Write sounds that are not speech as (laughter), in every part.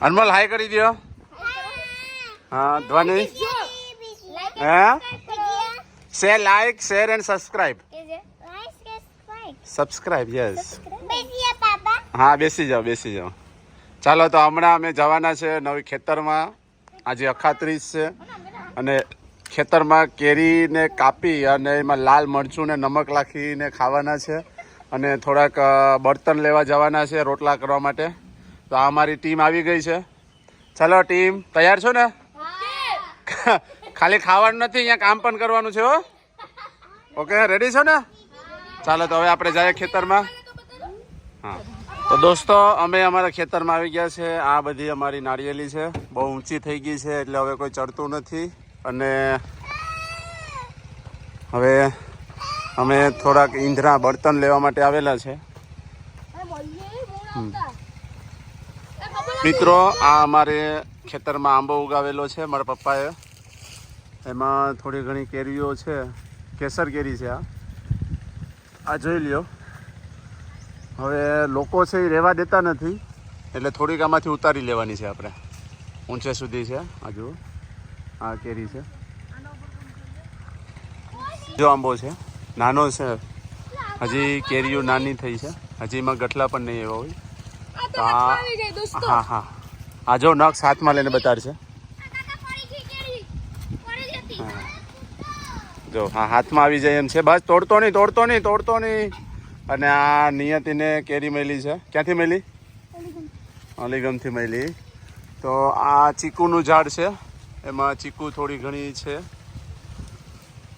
અનમોલ, હાય કરી દો હા, ધ્વનિ. હે? શે like share and subscribe. Subscribe yes હા, બેસી જાઓ બેસી જાઓ. ચાલો, તો હમણાં અમે જવાના છે નવી ખેતરમાં. આજે અખાત્રીસ છે. અને ખેતરમાં કેરીને કાપી અને એમાં લાલ મરચું નમક નાખીને ખાવાના છે. અને થોડાક બળતણ લેવા જવાના છે રોટલા કરવા માટે. તો આ અમારી ટીમ આવી ગઈ છે. ચાલો ટીમ તૈયાર છો ને? (laughs) ખાલી ખાવાનું નથી અહીંયા કામ પણ કરવાનું છે હો. ઓકે રેડી છો ને? ચાલો તો હવે આપણે જઈએ ખેતરમાં. હા. તો દોસ્તો અમે અમારા ખેતરમાં આવી ગયા છે. આ બધી અમારી નાળિયેલી છે. બહુ ઊંચી થઈ ગઈ છે એટલે હવે કોઈ ચડતું નથી. અને હવે અમે થોડાક ઈંધણા બળતણ લેવા માટે આવેલા છે. મિત્રો, આ અમારે ખેતરમાં આંબો ઉગાવેલો છે મારા પપ્પાએ. એમાં થોડી ઘણી કેરીઓ છે, કેસર કેરી છે આ. આ જોઈ લ્યો. હવે લોકો છે એ રહેવા દેતા નથી, એટલે થોડીક આમાંથી ઉતારી લેવાની છે આપણે. ઊંચે સુધી છે, આ જુઓ. આ કેરી છે. જો આંબો છે. નાનો છે. હજી કેરીઓ નાની થઈ છે. હજી એમાં ગઠલા પણ નહીં એવા હોય. હા. હા આ જો નક્ષ હાથમાં લઈને બતાડશે. જો હા હાથમાં આવી જાય એમ છે. બસ તોડતો નહીં તોડતો નહીં તોડતો નહીં. અને આ નિયતિને કેરી મેલી છે. ક્યાંથી મેલી? અલીગમથી મેલી. તો આ ચીકુનું ઝાડ છે. એમાં ચીકુ થોડી ઘણી છે.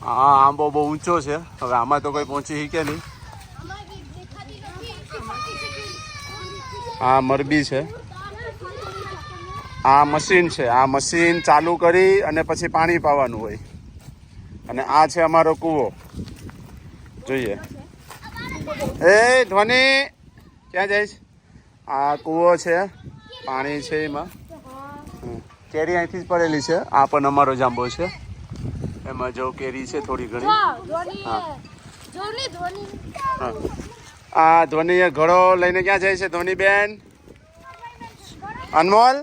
આ આંબો બહુ ઊંચો છે. હવે આમાં તો કોઈ પહોંચી શકે નહીં. આ મરબી છે. આ મશીન છે. આ મશીન ચાલુ કરી અને પછી પાણી પાવાનું હોય. અને આ છે અમારો કૂવો. જોઈએ. એ ધ્વનિ ક્યાં જઈશ આ કૂવો છે. પાણી છે એમાં. કેરી અહીંથી જ પડેલી છે. આ પણ અમારો જાંબો છે. એમાં જો કેરી છે થોડી ઘણી. હા. હા. ધોની. આ ધ્વનિએ ઘડો લઈને ક્યાં જાય છે ધોની બેન અનમોલ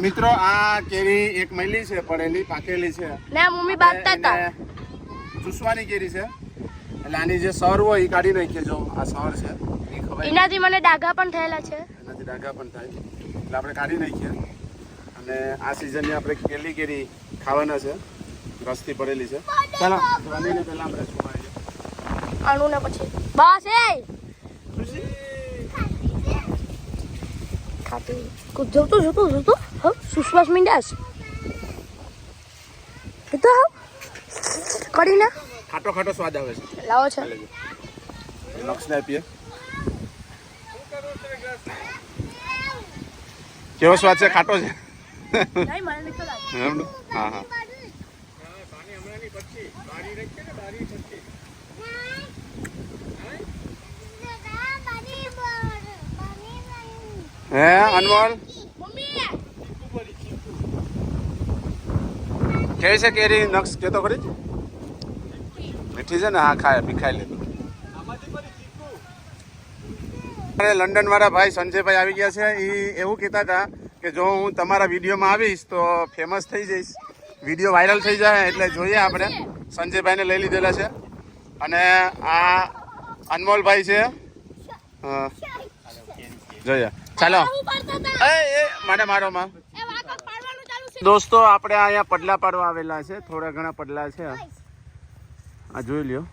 મિત્રો આ કેરી એક મહિલી છે પડેલી પાકેલી છે. ના મમ્મી બાંધતા હતા ચૂસવાની કેરી છે. એટલે આની જે સર હોય એ કાઢી નાખીએ જો આ સર છે. એનાથી મને ડાઘા પણ થયેલા છે. એનાથી ડાઘા પણ થાય. એટલે આપણે કાઢી નાખીએ. અને આ સિઝનની આપણે કેલી કેરી ખાવાના છે. રસથી પડેલી છે. ચાલો. ધોની પહેલાં આપણે સુવાડીએ અણુ ને પછી. બસ એ! ખાતી જોતું જોતું જોતું. હવ સુશ્વાસ મીંડાસ. એ તો કરી ના. ખાટો ખાટો સ્વાદ આવે છે. લાવો છે. નક્ષને આપીએ. કેવો સ્વાદ છે? ખાટો છે? નહીં મને નથી લાગે એમ ને? હા હા. હે, અનમોલ? કેવી છે કેરી નક્ષ કેતો ખરી? મીઠી છે ને? હા, ખાય પીખાઈ લે અરે, લંડન વાળા ભાઈ સંજયભાઈ આવી ગયા છે. એ એવું કહેતા હતા કે જો હું તમારા વિડીયોમાં આવીશ તો ફેમસ થઈ જઈશ. વીડિયો વાયરલ થઈ જાય એટલે જોઈએ આપણે. સંજયભાઈને લઈ લીધેલા છે. અને આ અનમોલભાઈ છે. હા. જોઈએ. ચાલો. એ એ મને મારો માં. એ વાતો પાડવાનું ચાલુ છે. દોસ્તો આપણે અહીંયા પડલા પાડવા આવેલા છે. થોડા ઘણા પડલા છે. આ જોઈ લ્યો.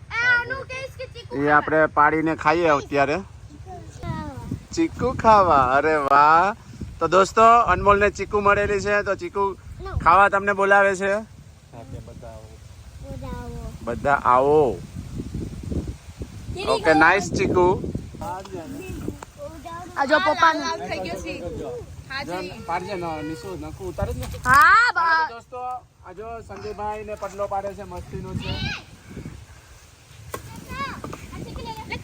એ આપણે પાડીને ખાઈએ અત્યારે. ચીકુ ખાવા. અરે વાહ. તો દોસ્તો અનમોલને ચીકુ મળેલી છે તો ચીકુ ખાવા તમને બોલાવે છે? બધા આવો. ઓકે નાઇસ ચીકુ. આ જો. હા દોસ્તો સંજયભાઈ ને પડલો પાડે છે મસ્તીનો છે.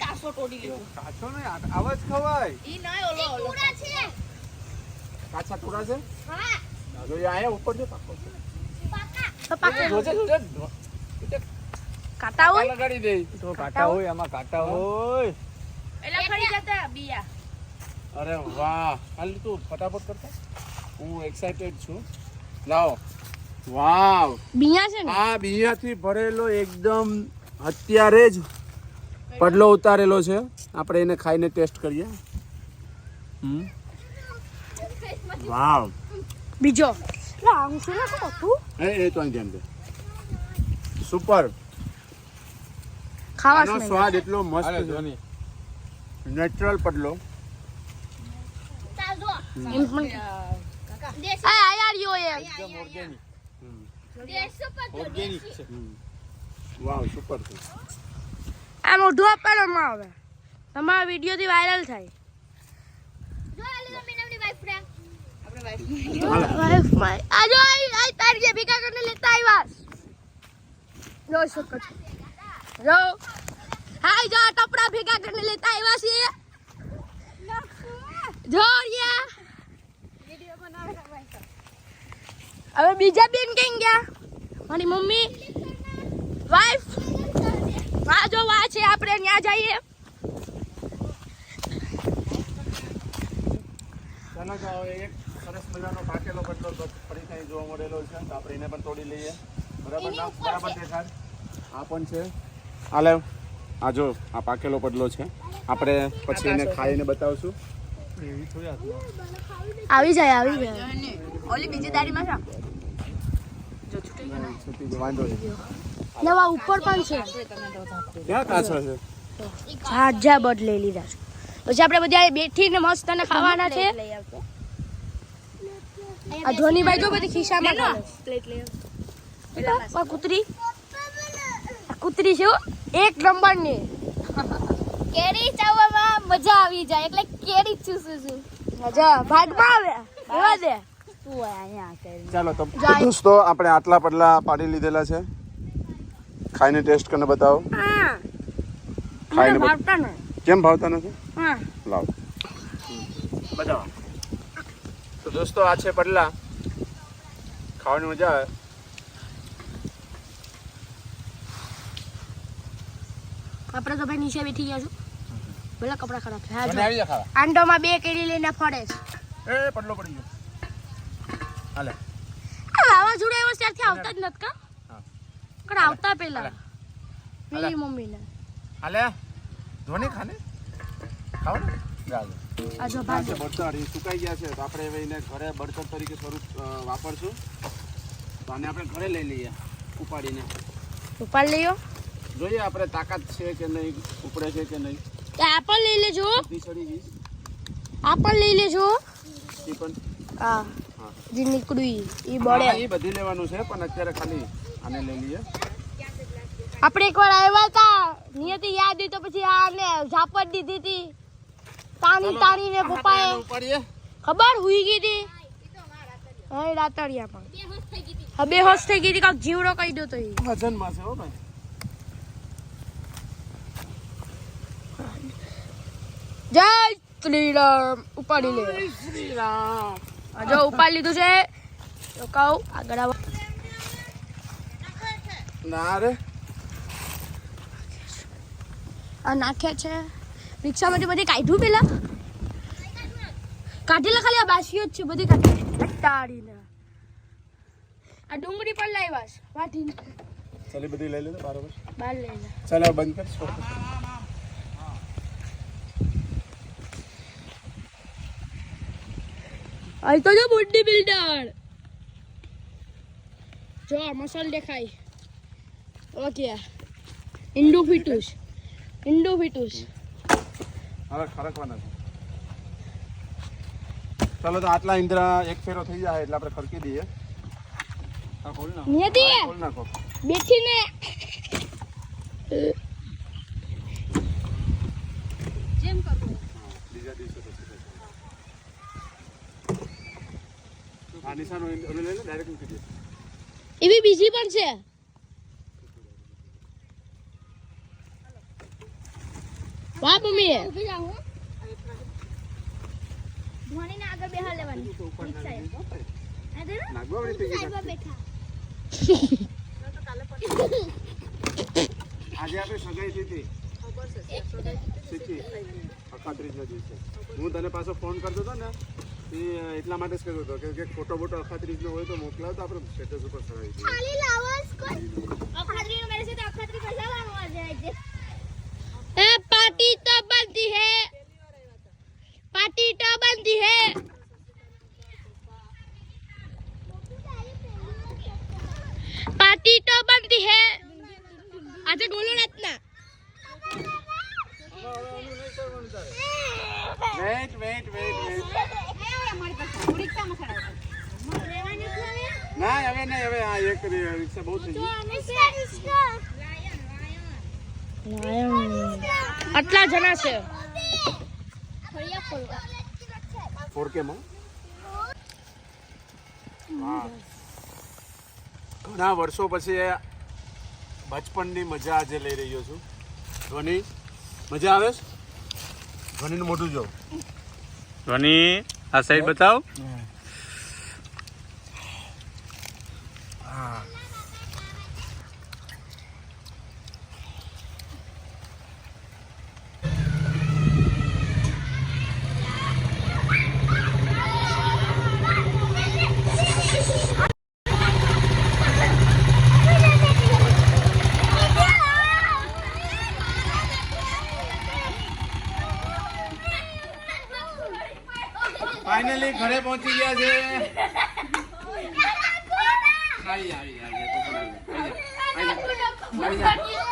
કાસો તોડી લીધો. કાચો ને આવાજ ખવાય. ઈ ના ઓલો ઓલો. કાચા ટુરા છે? જો આયા ઉપર જો પાકો છે. તો જોજે જોજે. કાટા હોય? લગાડી દે. તો કાંટા હોય આમાં કાંટા હોય. એટલે ખરી જતા બિયા. અરે વાહ. ખાલી તું ફટાફટ કરતા હું એક્સાઇટેડ છું. લાવો. વાવ. બિયા છે ને? આ બિયાથી ભરેલો એકદમ અત્યારે જ પડલો ઉતારેલો છે. આપણે એને ખાઈને ટેસ્ટ કરીએ. હમ. વાવ. બીજો. લાવું છું શું લખો તું એ એ તો અહીં ધ્યાન દે. સુપર ખાવાનો સ્વાદ એટલો મસ્ત છે. નેચરલ પડલો. એમ પણ આ યાર યો એ વાવ સુપર છે. આ મોઢું આપવામાં આવે તમારા વિડીયોથી વાયરલ થાય. વાઈફ માય આ જો આઈ તારી ભેગા કરીને લેતા આવ્યા જો શકો જો. હાય જો ટપડા ભેગા કરીને લેતા આવ્યા છે જો યા હવે બીજા બેન કેમ ગયા? મારી મમ્મી વાઈફ વા જો વા છે આપણે ત્યાં જઈએ. ચાલો તો હવે એક સરસ મજાનો પાકેલો તો ફરીથી અહીં જોવા મળેલો છે તો આપણે એને પણ તોડી લઈએ. બરાબર ના? બરાબર દેખાડ આ પણ છે. આ આ જો આ પાકેલો પડલો છે. આપણે પછી એને ખાઈને બતાવશું. આવી જાય આવી જાય. ઓલી બીજી દાડીમાં છે છૂટી ગયો, વાંધો નહીં. નવા ઉપર પણ છે. ક્યાં કાચો છે? સાજા બટ લઈ લીધા છે. પછી આપણે બધા બેઠીને મસ્ત અને ખાવાના છે. આ ધોનીભાઈ જો બધી ખિસ્સામાં પ્લેટ લઈ આ કૂતરી. કૂતરી છે એક નંબરની. કેરી ચાવવામાં મજા આવી જાય એટલે કેરી ચૂસું છું. મજા ભાગમાં આવે એવા દે. ચાલો તો દોસ્તો આપણે આટલા પડલા પાડી લીધેલા છે. ખાઈને ટેસ્ટ કરીને બતાવો. હા. ખાઈને કેમ ભાવતા નથી? હા. લાવ. બતાવો. તો દોસ્તો આ છે પડલા ખાવાની મજા આવે. આપણે તો ભાઈ નીચે બેઠી ગયા છું. ભલે કપડા ખરાબ છે આંડોમાં બે કેરી લઈને ફરે છે. એ પડલો પડી ગયો. આ જોડે એવો ત્યારથી આવતા જ નત કા? હા. પણ આવતા પેલા. પેલી મમ્મીને. હાલે. ધોની ખાને? ખાવ ને ચાલો. આ જો આ ભાગ એ સુકાઈ ગયા છે તો આપણે હવે એને ઘરે બળતર તરીકે સ્વરૂપ વાપરશું. તો આને આપણે ઘરે લઈ લઈએ ઉપાડીને. ઉપાડ લઈયો જોઈએ આપણે તાકાત છે કે નહીં ઉપડે છે કે નહીં. આ પણ લઈ લેજો. આ પણ લઈ લેજો. પણ આ જે નીકળ્યું એ બળે. એ બધી લેવાનું છે પણ અત્યારે ખાલી આને લઈ લઈએ. આપણે એકવાર આવ્યા હતા. નિયતિ યાદ હોય તો પછી આને ઝાપટ દીધી હતી તાણી તાણીને પપ્પાએ ખબર? હુઈ ગઈ હતી હા રાતડિયા પણ. હા બે હોશ થઈ ગઈ હતી કાંક જીવડો કહી દો તો એ વજનમાં છે હો ભાઈ. જય શ્રી રામ. ઉપાડી લે. શ્રી રામ. જો ઉપાડી લીધું છે. રોકાવ આગળ આવો. ના રે. આ નાખ્યા છે. રિક્ષામાંથી બધી કાઢ્યું પેલા? કાઢેલા ખાલી આ બાસીઓ જ છે બધી કાઢી. તાળીને આ ડુંગળી પણ લાવ્યા છે. વાટીને ચાલી બધી લઈ લે બરાબર. બાર લઈ લે. હવે બંધ કર stop કર. અહીં તો જો બોડી બિલ્ડર. જો મસાલ દેખાય. ઓકે ઇન્ડુ ફિટુસ. ઇન્ડુ ફિટુસ. હવે ખરકવાના છે. ચાલો તો આટલા ઇન્દ્રા એક ફેરો થઈ જાય એટલે આપણે ખરકી દઈએ. ખોલ નાખો. બેઠીને બીજા દિવસે પછી કરશું. આ નિશાન લઈ લે ડાયરેક્ટ મૂકી દે. એવી બીજી પણ છે. વાહ મમ્મી. આગળ બેહા લેવાની. ના નાગવા વાળી. બેઠા. (laughs) આજે આપણે સગાઈ થઈ હતી હું તને પાછો ફોન કરતો હતો ને એ એટલા માટે જ કહેતો હતો કે કે ફોટો બોટો અખાત્રીજનો હોય તો મોકલાવ તો આપણે સ્ટેટસ ઉપર ચડાવી દઈએ ખાલી લાવસ કોઈ અખાત્રી નું મેરે છે તો અખાત્રી કશા લાવવા જાય ए पार्टी तो बनती है पार्टी तो बनती है पार्टी तो बनती है આજે બોલો Ratna wait wait wait wait ના હવે નહીં હવે આ એક રિક્ષા બહુ થઈ ગઈ. આટલા જણા છે. ફોર કે માં? ઘણા વર્ષો પછી બચપણની બચપનની મજા આજે લઈ રહ્યો છું. ધ્વનિ મજા આવે છે? ધ્વનિનું મોટું જો ધ્વનિ આ સાઈડ બતાવ. ફાઇનલી ઘરે પહોંચી ગયા છે આવી આવી આવી આવી. આવી